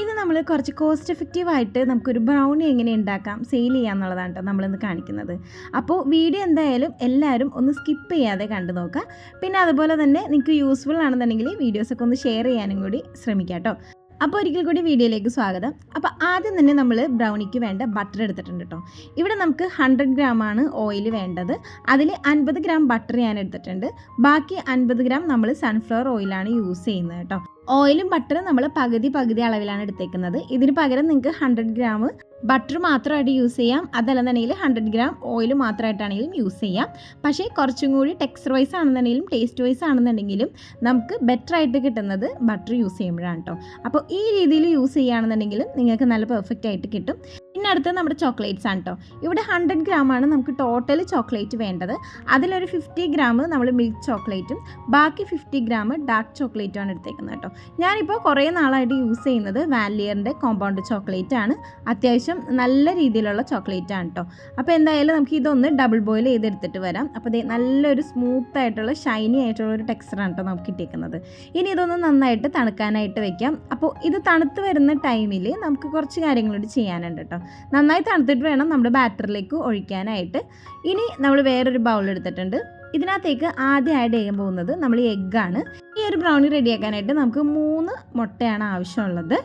ഇത് നമ്മൾ കുറച്ച് കോസ്റ്റ് എഫക്റ്റീവായിട്ട് നമുക്കൊരു ബ്രൗണി എങ്ങനെ ഉണ്ടാക്കാം സെയിൽ ചെയ്യാം എന്നുള്ളതാണ് കേട്ടോ നമ്മളിന്ന് കാണിക്കുന്നത്. അപ്പോൾ വീഡിയോ എന്തായാലും എല്ലാവരും ഒന്ന് സ്കിപ്പ് ചെയ്യാതെ കണ്ടു നോക്കുക. പിന്നെ അതുപോലെ തന്നെ നിങ്ങൾക്ക് യൂസ്ഫുൾ ആണെന്നുണ്ടെങ്കിൽ വീഡിയോസൊക്കെ ഒന്ന് ഷെയർ ചെയ്യാനും കൂടി ശ്രമിക്കാം കേട്ടോ അപ്പോൾ ഒരിക്കൽ കൂടി വീഡിയോയിലേക്ക് സ്വാഗതം. അപ്പോൾ ആദ്യം തന്നെ നമ്മൾ ബ്രൗണിക്ക് വേണ്ട ബട്ടർ എടുത്തിട്ടുണ്ട് കേട്ടോ ഇവിടെ നമുക്ക് ഹൺഡ്രഡ് ഗ്രാം ആണ് ഓയിൽ വേണ്ടത്. അതിൽ അൻപത് ഗ്രാം ബട്ടർ ഞാൻ എടുത്തിട്ടുണ്ട്. ബാക്കി അൻപത് ഗ്രാം നമ്മൾ സൺഫ്ലവർ ഓയിലാണ് യൂസ് ചെയ്യുന്നത് കേട്ടോ ഓയിലും ബട്ടറും നമ്മൾ പകുതി പകുതി അളവിലാണ് എടുത്തേക്കുന്നത്. ഇതിന് പകരം നിങ്ങൾക്ക് ഹൺഡ്രഡ് ഗ്രാം ബട്ടർ മാത്രമായിട്ട് യൂസ് ചെയ്യാം. അതല്ലെന്നുണ്ടെങ്കിൽ ഹൺഡ്രഡ് ഗ്രാം ഓയിൽ മാത്രമായിട്ടാണെങ്കിലും യൂസ് ചെയ്യാം. പക്ഷേ കുറച്ചും കൂടി ടെക്സ്ചർ വൈസ് ആണെന്നുണ്ടെങ്കിലും ടേസ്റ്റ് വൈസ് ആണെന്നുണ്ടെങ്കിലും നമുക്ക് ബെറ്റർ ആയിട്ട് കിട്ടുന്നത് ബട്ടർ യൂസ് ചെയ്യുമ്പോഴാണ് കേട്ടോ അപ്പോൾ ഈ രീതിയിൽ യൂസ് ചെയ്യുകയാണെന്നുണ്ടെങ്കിലും നിങ്ങൾക്ക് നല്ല പെർഫെക്റ്റ് ആയിട്ട് കിട്ടും. പിന്നെ അടുത്തത് നമ്മുടെ ചോക്ലേറ്റ്സ് ആണ് കേട്ടോ ഇവിടെ ഹൺഡ്രഡ് ആണ് നമുക്ക് ടോട്ടൽ ചോക്ലേറ്റ് വേണ്ടത്. അതിലൊരു ഫിഫ്റ്റി ഗ്രാം നമ്മൾ മിൽക്ക് ചോക്ലേറ്റും ബാക്കി ഫിഫ്റ്റി ഗ്രാം ഡാർക്ക് ചോക്ലേറ്റും ആണ് എടുത്തേക്കുന്നത് കേട്ടോ. ഞാനിപ്പോൾ കുറേ നാളായിട്ട് യൂസ് ചെയ്യുന്നത് വാലിയറിന്റെ കോമ്പൗണ്ട് ചോക്ലേറ്റ് ആണ്. അത്യാവശ്യം നല്ല രീതിയിലുള്ള ചോക്ലേറ്റ് ആണ് കേട്ടോ. അപ്പോൾ എന്തായാലും നമുക്ക് ഇതൊന്ന് ഡബിൾ ബോയിൽ ചെയ്തെടുത്തിട്ട് വരാം. അപ്പോൾ ദേ നല്ലൊരു സ്മൂത്ത് ആയിട്ടുള്ള ഷൈനി ആയിട്ടുള്ള ഒരു ടെക്സ്ചറാണ് കേട്ടോ നമുക്ക് കിട്ടിയേക്കുന്നത്. ഇനി ഇതൊന്ന് നന്നായിട്ട് തണുക്കാനായിട്ട് വെക്കാം. അപ്പോൾ ഇത് തണുത്ത് വരുന്ന ടൈമിൽ നമുക്ക് കുറച്ച് കാര്യങ്ങളോട് ചെയ്യാനുണ്ട് കേട്ടോ. നന്നായി തണുത്തിട്ട് വേണം നമ്മുടെ ബാറ്ററിലേക്ക് ഒഴിക്കാനായിട്ട്. ഇനി നമ്മൾ വേറൊരു ബൗൾ എടുത്തിട്ടുണ്ട്. ഇതിനകത്തേക്ക് ആഡ് ചെയ്യാൻ പോകുന്നത് നമ്മൾ എഗ്ഗാണ് ഈ ഒരു ബ്രൗണി റെഡിയാക്കാനായിട്ട് നമുക്ക് മൂന്ന് മുട്ടയാണ് ആവശ്യമുള്ളത്.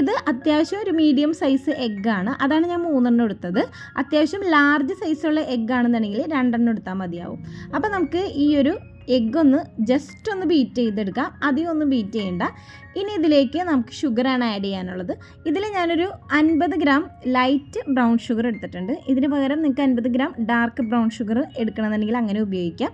ഇത് അത്യാവശ്യം ഒരു മീഡിയം സൈസ് എഗ്ഗാണ് അതാണ് ഞാൻ മൂന്നെണ്ണം എടുത്തത്. അത്യാവശ്യം ലാർജ് സൈസുള്ള എഗ്ഗാണെന്നുണ്ടെങ്കിൽ രണ്ടെണ്ണം എടുത്താൽ മതിയാവും. അപ്പോൾ നമുക്ക് ഈ ഒരു എഗ്ഗ് ഒന്ന് ജസ്റ്റ് ഒന്ന് ബീറ്റ് ചെയ്തെടുക്കുക അധികം ഒന്നും ബീറ്റ് ചെയ്യേണ്ട. ഇനി ഇതിലേക്ക് നമുക്ക് ഷുഗറാണ് ആഡ് ചെയ്യാനുള്ളത്. ഇതിൽ ഞാനൊരു അൻപത് ഗ്രാം ലൈറ്റ് ബ്രൗൺ ഷുഗർ എടുത്തിട്ടുണ്ട്. ഇതിന് പകരം നിങ്ങൾക്ക് അൻപത് ഗ്രാം ഡാർക്ക് ബ്രൗൺ ഷുഗർ എടുക്കണമെന്നുണ്ടെങ്കിൽ അങ്ങനെ ഉപയോഗിക്കാം.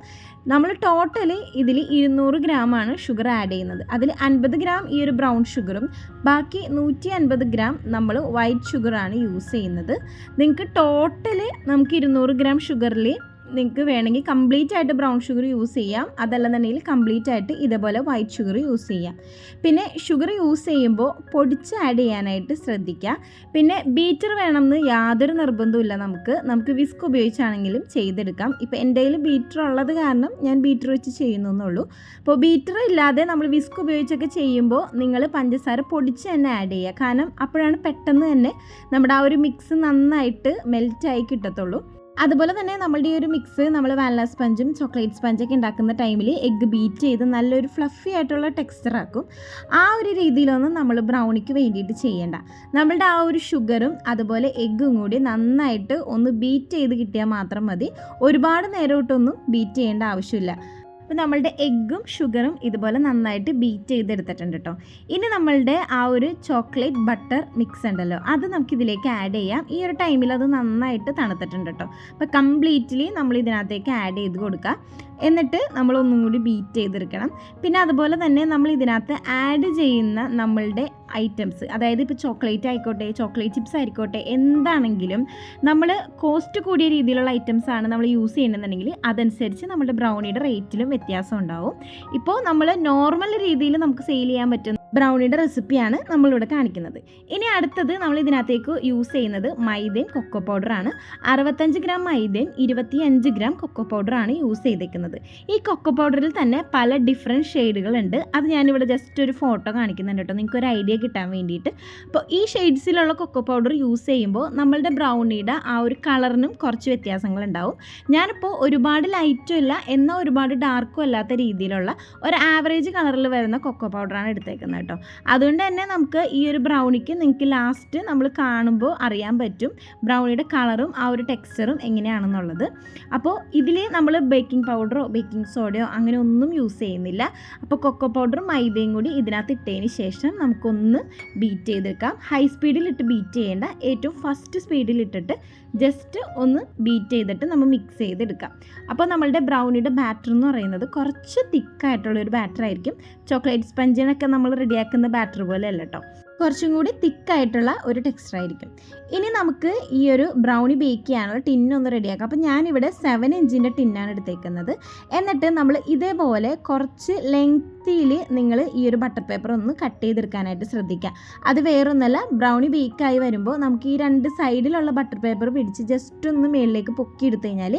നമ്മൾ ടോട്ടലി ഇതിൽ ഇരുന്നൂറ് ഗ്രാമാണ് ഷുഗർ ആഡ് ചെയ്യുന്നത്. അതിൽ അൻപത് ഗ്രാം ഈ ഒരു ബ്രൗൺ ഷുഗറും ബാക്കി നൂറ്റി അൻപത് ഗ്രാം നമ്മൾ വൈറ്റ് ഷുഗറാണ് യൂസ് ചെയ്യുന്നത്. നിങ്ങൾക്ക് ടോട്ടൽ നമുക്ക് ഇരുന്നൂറ് ഗ്രാം ഷുഗറിൽ നിങ്ങൾക്ക് വേണമെങ്കിൽ കംപ്ലീറ്റ് ആയിട്ട് ബ്രൗൺ ഷുഗർ യൂസ് ചെയ്യാം. അതല്ലെന്നുണ്ടെങ്കിൽ കംപ്ലീറ്റ് ആയിട്ട് ഇതേപോലെ വൈറ്റ് ഷുഗർ യൂസ് ചെയ്യാം. പിന്നെ ഷുഗർ യൂസ് ചെയ്യുമ്പോൾ പൊടിച്ച് ആഡ് ചെയ്യാനായിട്ട് ശ്രദ്ധിക്കുക. പിന്നെ ബീറ്റർ വേണമെന്ന് യാതൊരു നിർബന്ധമില്ല നമുക്ക്. നമുക്ക് വിസ്ക് ഉപയോഗിച്ചാണെങ്കിലും ചെയ്തെടുക്കാം. ഇപ്പോൾ എന്റെ കയ്യിൽ ബീറ്റർ ഉള്ളത് കാരണം ഞാൻ ബീറ്റർ വെച്ച് ചെയ്യുന്നു എന്നുള്ളൂ. അപ്പോൾ ബീറ്റർ ഇല്ലാതെ നമ്മൾ വിസ്ക് ഉപയോഗിച്ചൊക്കെ ചെയ്യുമ്പോൾ നിങ്ങൾ പഞ്ചസാര പൊടിച്ച് തന്നെ ആഡ് ചെയ്യുക. കാരണം അപ്പോഴാണ് പെട്ടെന്ന് തന്നെ നമ്മുടെ ആ ഒരു മിക്സ് നന്നായിട്ട് മെൽറ്റായി കിട്ടത്തുള്ളൂ. അതുപോലെ തന്നെ നമ്മളുടെ ഈ ഒരു മിക്സ് നമ്മൾ വാനില സ്പഞ്ചും ചോക്ലേറ്റ് സ്പഞ്ചൊക്കെ ഉണ്ടാക്കുന്ന ടൈമിൽ എഗ്ഗ് ബീറ്റ് ചെയ്ത് നല്ലൊരു ഫ്ലഫി ആയിട്ടുള്ള ടെക്സ്ചർ ആക്കും. ആ ഒരു രീതിയിലൊന്നും നമ്മൾ ബ്രൗണിക്ക് വേണ്ടിയിട്ട് ചെയ്യേണ്ട. നമ്മളുടെ ആ ഒരു ഷുഗറും അതുപോലെ എഗ്ഗും കൂടി നന്നായിട്ട് ഒന്ന് ബീറ്റ് ചെയ്ത് കിട്ടിയാൽ മാത്രം മതി. ഒരുപാട് നേരോട്ടൊന്നും ബീറ്റ് ചെയ്യേണ്ട ആവശ്യമില്ല. അപ്പോൾ നമ്മളുടെ എഗ്ഗും ഷുഗറും ഇതുപോലെ നന്നായിട്ട് ബീറ്റ് ചെയ്തെടുത്തിട്ടുണ്ട് കേട്ടോ ഇനി നമ്മളുടെ ആ ഒരു ചോക്ലേറ്റ് ബട്ടർ മിക്സ് ഉണ്ടല്ലോ അത് നമുക്കിതിലേക്ക് ആഡ് ചെയ്യാം. ഈ ഒരു ടൈമിൽ അത് നന്നായിട്ട് തണുത്തിട്ടുണ്ട് കേട്ടോ അപ്പോൾ കംപ്ലീറ്റ്ലി നമ്മൾ ഇതിനകത്തേക്ക് ആഡ് ചെയ്ത് കൊടുക്കുക എന്നിട്ട് നമ്മൾ ഒന്നും കൂടി ബീറ്റ് ചെയ്തെടുക്കണം. പിന്നെ അതുപോലെ തന്നെ നമ്മൾ ഇതിനകത്ത് ആഡ് ചെയ്യുന്ന നമ്മളുടെ ഐറ്റംസ് അതായത് ഇപ്പോൾ ചോക്ലേറ്റ് ആയിക്കോട്ടെ ചോക്ലേറ്റ് ചിപ്സ് ആയിക്കോട്ടെ എന്താണെങ്കിലും നമ്മൾ കോസ്റ്റ് കൂടിയ രീതിയിലുള്ള ഐറ്റംസ് ആണ് നമ്മൾ യൂസ് ചെയ്യണമെന്നുണ്ടെങ്കിൽ അതനുസരിച്ച് നമ്മുടെ ബ്രൗണിയുടെ റേറ്റിലും വ്യത്യാസം ഉണ്ടാവും. ഇപ്പോൾ നമ്മൾ നോർമൽ രീതിയിൽ നമുക്ക് സെയിൽ ചെയ്യാൻ പറ്റുന്ന ബ്രൗണിയുടെ റെസിപ്പിയാണ് നമ്മളിവിടെ കാണിക്കുന്നത്. ഇനി അടുത്തത് നമ്മൾ ഇതിനകത്തേക്ക് യൂസ് ചെയ്യുന്നത് മൈദയും കൊക്കോ പൗഡറാണ് അറുപത്തഞ്ച് ഗ്രാം മൈദയും ഇരുപത്തിയഞ്ച് ഗ്രാം കൊക്കോ പൗഡറാണ് യൂസ് ചെയ്തേക്കുന്നത്. ഈ കൊക്കോ പൗഡറിൽ തന്നെ പല ഡിഫറെന്റ് ഷെയ്ഡുകളുണ്ട് അത് ഞാനിവിടെ ജസ്റ്റ് ഒരു ഫോട്ടോ കാണിക്കുന്നുണ്ട് കേട്ടോ. നിങ്ങൾക്ക് ഒരു ഐഡിയ കിട്ടാൻ വേണ്ടിയിട്ട്. അപ്പോൾ ഈ ഷെയ്ഡ്സിലുള്ള കൊക്കോ പൗഡർ യൂസ് ചെയ്യുമ്പോൾ നമ്മളുടെ ബ്രൗണിയുടെ ആ ഒരു കളറിനും കുറച്ച് വ്യത്യാസങ്ങളുണ്ടാവും ഞാനിപ്പോൾ ഒരുപാട് ലൈറ്റും ഇല്ല എന്നാൽ ഒരുപാട് ഡാർക്കും അല്ലാത്ത രീതിയിലുള്ള ഒരു ആവറേജ് കളറിൽ വരുന്ന കൊക്കോ പൗഡറാണ് എടുത്തേക്കുന്നത്. കേട്ടോ. അതുകൊണ്ട് തന്നെ നമുക്ക് ഈ ഒരു ബ്രൗണിക്ക് നിങ്ങൾക്ക് ലാസ്റ്റ് നമ്മൾ കാണുമ്പോൾ അറിയാൻ പറ്റും ബ്രൗണിയുടെ കളറും ആ ഒരു ടെക്സ്ചറും എങ്ങനെയാണെന്നുള്ളത്. അപ്പോൾ ഇതിൽ നമ്മൾ ബേക്കിംഗ് പൗഡറോ ബേക്കിംഗ് സോഡയോ അങ്ങനെ ഒന്നും യൂസ് ചെയ്യുന്നില്ല. അപ്പോൾ കൊക്കോ പൗഡറും മൈദയും കൂടി ഇതിനകത്ത് ഇട്ടതിന് ശേഷം നമുക്കൊന്ന് ബീറ്റ് ചെയ്തെടുക്കാം. ഹൈ സ്പീഡിലിട്ട് ബീറ്റ് ചെയ്യേണ്ട ഏറ്റവും ഫസ്റ്റ് സ്പീഡിലിട്ടിട്ട് ജസ്റ്റ് ഒന്ന് ബീറ്റ് ചെയ്തിട്ട് നമ്മൾ മിക്സ് ചെയ്തെടുക്കാം. അപ്പോൾ നമ്മളുടെ ബ്രൗണിയുടെ ബാറ്റർ എന്ന് പറയുന്നത് കുറച്ച് തിക്കായിട്ടുള്ള ഒരു ബാറ്റർ ആയിരിക്കും. ചോക്ലേറ്റ് സ്പഞ്ചിനൊക്കെ നമ്മൾ റെഡിയാക്കുന്ന ബാറ്റർ പോലെ അല്ല കേട്ടോ കുറച്ചും കൂടി തിക്കായിട്ടുള്ള ഒരു ടെക്സ്ചർ ആയിരിക്കും. ഇനി നമുക്ക് ഈ ഒരു ബ്രൗണി ബേക്ക് ചെയ്യാനുള്ള ടിന്നൊന്ന് റെഡിയാക്കാം അപ്പോൾ ഞാനിവിടെ സെവൻ ഇഞ്ചിന്റെ ടിന്നാണ് എടുത്തേക്കുന്നത്. എന്നിട്ട് നമ്മൾ ഇതേപോലെ കുറച്ച് ലെങ്തിയിൽ നിങ്ങൾ ഈ ഒരു ബട്ടർ പേപ്പർ ഒന്ന് കട്ട് ചെയ്തെടുക്കാനായിട്ട് ശ്രദ്ധിക്കുക അത് വേറൊന്നല്ല ബ്രൗണി ബേക്കായി വരുമ്പോൾ നമുക്ക് ഈ രണ്ട് സൈഡിലുള്ള ബട്ടർ പേപ്പർ പിടിച്ച് ജസ്റ്റ് ഒന്ന് മേളിലേക്ക് പൊക്കി എടുത്തു കഴിഞ്ഞാൽ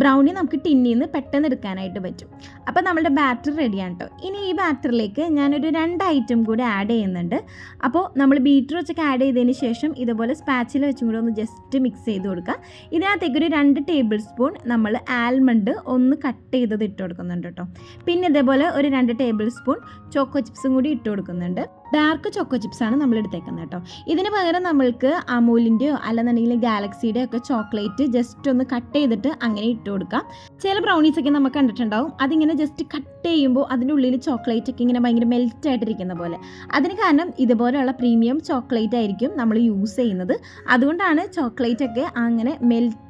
ബ്രൗണി നമുക്ക് ടിന്നിൽ നിന്ന് പെട്ടെന്ന് എടുക്കാനായിട്ട് പറ്റും. അപ്പോൾ നമ്മുടെ ബാറ്റർ റെഡിയാണ് കേട്ടോ ഇനി ഈ ബാറ്ററിലേക്ക് ഞാനൊരു രണ്ട് ഐറ്റം കൂടി ആഡ് ചെയ്യുന്നുണ്ട്. അപ്പോൾ നമ്മൾ ബീറ്റർ വെച്ചൊക്കെ ആഡ് ചെയ്തതിന് ശേഷം ഇതുപോലെ സ്പാച്ചിൽ വെച്ചും കൂടെ ഒന്ന് ജസ്റ്റ് മിക്സ് ചെയ്ത് കൊടുക്കുക. ഇതിനകത്തേക്ക് ഒരു രണ്ട് ടേബിൾ സ്പൂൺ നമ്മൾ ആൽമണ്ട് ഒന്ന് കട്ട് ചെയ്തത് ഇട്ട് കൊടുക്കുന്നുണ്ട് കേട്ടോ. പിന്നെ ഇതേപോലെ ഒരു രണ്ട് ടേബിൾ സ്പൂൺ ചോക്കോ ചിപ്സും കൂടി ഇട്ട് കൊടുക്കുന്നുണ്ട്. ഡാർക്ക് ചോക്കോ ആണ് നമ്മൾ എടുത്തേക്കുന്നത് കേട്ടോ. ഇതിന് പകരം നമ്മൾക്ക് അമൂലിന്റെയോ അല്ലെന്നുണ്ടെങ്കിൽ ഗാലക്സിയുടെ ഒക്കെ ചോക്ലേറ്റ് ജസ്റ്റ് ഒന്ന് കട്ട് ചെയ്തിട്ട് അങ്ങനെ ഇട്ട് കൊടുക്കാം. ചില ബ്രൗണീസ് ഒക്കെ നമുക്ക് കണ്ടിട്ടുണ്ടാവും. അതിങ്ങനെ ജസ്റ്റ് കട്ട് ചെയ്യുമ്പോൾ അതിന്റെ ഉള്ളിൽ ചോക്ലേറ്റ് ഒക്കെ ഇങ്ങനെ ഭയങ്കര മെൽറ്റ് ആയിട്ടിരിക്കുന്ന പോലെ. അതിന് കാരണം ഇതുപോലെയുള്ള പ്രീമിയം ചോക്ലേറ്റ് ആയിരിക്കും നമ്മൾ യൂസ് ചെയ്യുന്നത്. അതുകൊണ്ടാണ് ചോക്ലേറ്റ് ഒക്കെ അങ്ങനെ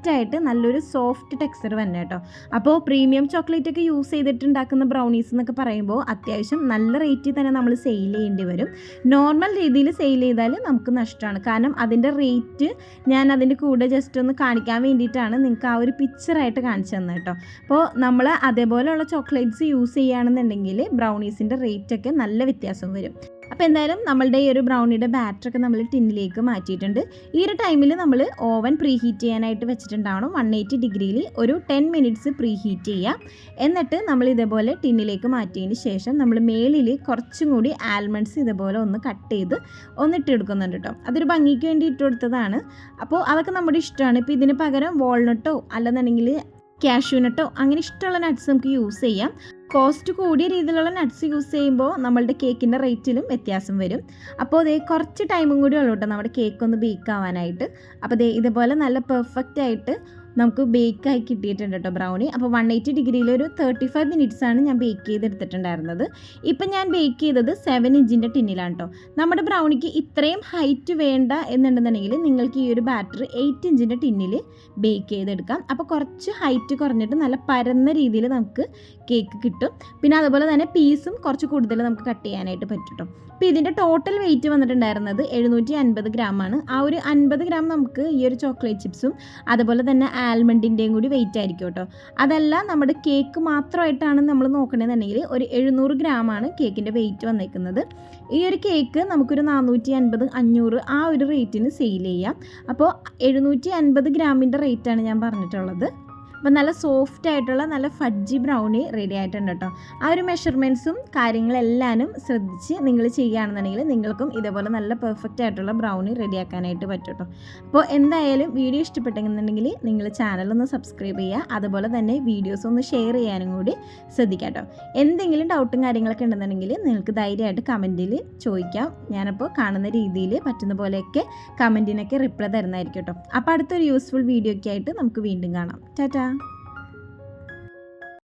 മെൽറ്റായിട്ട് നല്ലൊരു സോഫ്റ്റ് ടെക്സ്ചർ തന്നെ കേട്ടോ. അപ്പോൾ പ്രീമിയം ചോക്ലേറ്റ് ഒക്കെ യൂസ് ചെയ്തിട്ടുണ്ടാക്കുന്ന ബ്രൗണീസ് എന്നൊക്കെ പറയുമ്പോൾ അത്യാവശ്യം നല്ല റേറ്റിൽ തന്നെ നമ്മൾ സെയിൽ ചെയ്യേണ്ടി വരും. നോർമൽ രീതിയിൽ സെയിൽ ചെയ്താൽ നമുക്ക് നഷ്ടമാണ്. കാരണം അതിന്റെ റേറ്റ് ഞാൻ അതിന്റെ കൂടെ ജസ്റ്റ് ഒന്ന് കാണിക്കാൻ വേണ്ടിയിട്ടാണ് നിങ്ങൾക്ക് ആ ഒരു പിക്ചറായിട്ട് കാണിച്ചു തന്നെ കേട്ടോ. അപ്പോൾ നമ്മൾ അതേപോലെയുള്ള ചോക്ലേറ്റ്സ് യൂസ് ചെയ്യുകയാണെന്നുണ്ടെങ്കിൽ ബ്രൗണീസിന്റെ റേറ്റൊക്കെ നല്ല വ്യത്യാസം വരും. അപ്പോൾ എന്തായാലും നമ്മളുടെ ഈ ഒരു ബ്രൗണിയുടെ ബാറ്ററൊക്കെ നമ്മൾ ടിന്നിലേക്ക് മാറ്റിയിട്ടുണ്ട്. ഈ ഒരു ടൈമിൽ നമ്മൾ ഓവൻ പ്രീ ഹീറ്റ് ചെയ്യാനായിട്ട് വെച്ചിട്ടുണ്ടാവണം. വൺ എയ്റ്റി ഡിഗ്രിയിൽ ഒരു ടെൻ മിനിറ്റ്സ് പ്രീ ഹീറ്റ് ചെയ്യുക എന്നിട്ട് നമ്മൾ ഇതേപോലെ ടിന്നിലേക്ക് മാറ്റിയതിന് ശേഷം നമ്മൾ മേലിൽ കുറച്ചും കൂടി ആൽമണ്ട്സ് ഇതേപോലെ ഒന്ന് കട്ട് ചെയ്ത് ഒന്ന് ഇട്ടെടുക്കുന്നുണ്ട് കേട്ടോ അതൊരു ഭംഗിക്ക് വേണ്ടി ഇട്ട് കൊടുത്തതാണ്. അപ്പോൾ അതൊക്കെ നമ്മുടെ ഇഷ്ടമാണ്. ഇപ്പോൾ ഇതിന് പകരം വാൾനട്ടോ അല്ലെന്നുണ്ടെങ്കിൽ കാഷ്യൂനട്ടോ അങ്ങനെ ഇഷ്ടമുള്ള നട്ട്സ് നമുക്ക് യൂസ് ചെയ്യാം. കോസ്റ്റ് കൂടിയ രീതിയിലുള്ള നട്ട്സ് യൂസ് ചെയ്യുമ്പോൾ നമ്മളുടെ കേക്കിന്റെ റേറ്റിലും വ്യത്യാസം വരും. അപ്പോൾ അതേ കുറച്ച് ടൈമും കൂടി ഉള്ളൂ കേട്ടോ നമ്മുടെ കേക്ക് ഒന്ന് ബേക്ക് ആവാനായിട്ട്. അപ്പോൾ ദേ ഇതുപോലെ നല്ല പെർഫെക്റ്റ് ആയിട്ട് നമുക്ക് ബേക്കായി കിട്ടിയിട്ടുണ്ട് കേട്ടോ ബ്രൗണി അപ്പോൾ വൺ എയ്റ്റി ഡിഗ്രിയിൽ ഒരു തേർട്ടി ഫൈവ് മിനിറ്റ്സ് ആണ് ഞാൻ ബേക്ക് ചെയ്തെടുത്തിട്ടുണ്ടായിരുന്നത്. ഇപ്പം ഞാൻ ബേക്ക് ചെയ്തത് സെവൻ ഇഞ്ചിന്റെ ടിന്നിലാണ് കേട്ടോ നമ്മുടെ ബ്രൗണിക്ക് ഇത്രയും ഹൈറ്റ് വേണ്ട എന്നുണ്ടെന്നുണ്ടെങ്കിൽ നിങ്ങൾക്ക് ഈ ഒരു ബാറ്റർ എയ്റ്റ് ഇഞ്ചിന്റെ ടിന്നിൽ ബേക്ക് ചെയ്തെടുക്കാം. അപ്പോൾ കുറച്ച് ഹൈറ്റ് കുറഞ്ഞിട്ട് നല്ല പരന്ന രീതിയിൽ നമുക്ക് കേക്ക് കിട്ടും. പിന്നെ അതുപോലെ തന്നെ പീസും കുറച്ച് കൂടുതൽ നമുക്ക് കട്ട് ചെയ്യാനായിട്ട് പറ്റും കേട്ടോ അപ്പോൾ ഇതിന്റെ ടോട്ടൽ വെയിറ്റ് വന്നിട്ടുണ്ടായിരുന്നത് എഴുന്നൂറ്റി അൻപത് ഗ്രാമാണ് ആ ഒരു അൻപത് ഗ്രാം നമുക്ക് ഈ ഒരു ചോക്ലേറ്റ് ചിപ്സും അതുപോലെ തന്നെ ആൽമണ്ടിന്റെയും കൂടി വെയിറ്റ് ആയിരിക്കും കേട്ടോ. അതല്ല നമ്മുടെ കേക്ക് മാത്രമായിട്ടാണ് നമ്മൾ നോക്കണമെന്നുണ്ടെങ്കിൽ ഒരു എഴുന്നൂറ് ഗ്രാമാണ് കേക്കിന്റെ വെയിറ്റ് വന്നേക്കുന്നത്. ഈ ഒരു കേക്ക് നമുക്കൊരു നാനൂറ്റി അൻപത് അഞ്ഞൂറ് ആ ഒരു റേറ്റിന് സെയിൽ ചെയ്യാം. അപ്പോൾ എഴുന്നൂറ്റി അൻപത് ഗ്രാമിന്റെ റേറ്റാണ് ഞാൻ പറഞ്ഞിട്ടുള്ളത്. അപ്പോൾ നല്ല സോഫ്റ്റ് ആയിട്ടുള്ള നല്ല ഫഡ്ജി ബ്രൗണി റെഡി ആയിട്ടുണ്ട് കേട്ടോ ആ ഒരു മെഷർമെന്റ്സും കാര്യങ്ങളെല്ലാനും ശ്രദ്ധിച്ച് നിങ്ങൾ ചെയ്യുകയാണെന്നുണ്ടെങ്കിൽ നിങ്ങൾക്കും ഇതേപോലെ നല്ല പെർഫെക്റ്റ് ആയിട്ടുള്ള ബ്രൗണി റെഡിയാക്കാനായിട്ട് പറ്റും കേട്ടോ അപ്പോൾ എന്തായാലും വീഡിയോ ഇഷ്ടപ്പെട്ടെന്നുണ്ടെങ്കിൽ നിങ്ങൾ ചാനലൊന്ന് സബ്സ്ക്രൈബ് ചെയ്യുക. അതുപോലെ തന്നെ വീഡിയോസ് ഒന്ന് ഷെയർ ചെയ്യാനും കൂടി ശ്രദ്ധിക്കാം കേട്ടോ എന്തെങ്കിലും ഡൗട്ടും കാര്യങ്ങളൊക്കെ ഉണ്ടെന്നുണ്ടെങ്കിൽ നിങ്ങൾക്ക് ധൈര്യമായിട്ട് കമന്റിൽ ചോദിക്കാം. ഞാനപ്പോൾ കാണുന്ന രീതിയിൽ പറ്റുന്ന പോലെയൊക്കെ കമന്റിനൊക്കെ റിപ്ലൈ തരുന്നതായിരിക്കും കേട്ടോ അപ്പോൾ അടുത്തൊരു യൂസ്ഫുൾ വീഡിയോ ഒക്കെ ആയിട്ട് നമുക്ക് വീണ്ടും കാണാം. ടാറ്റാ.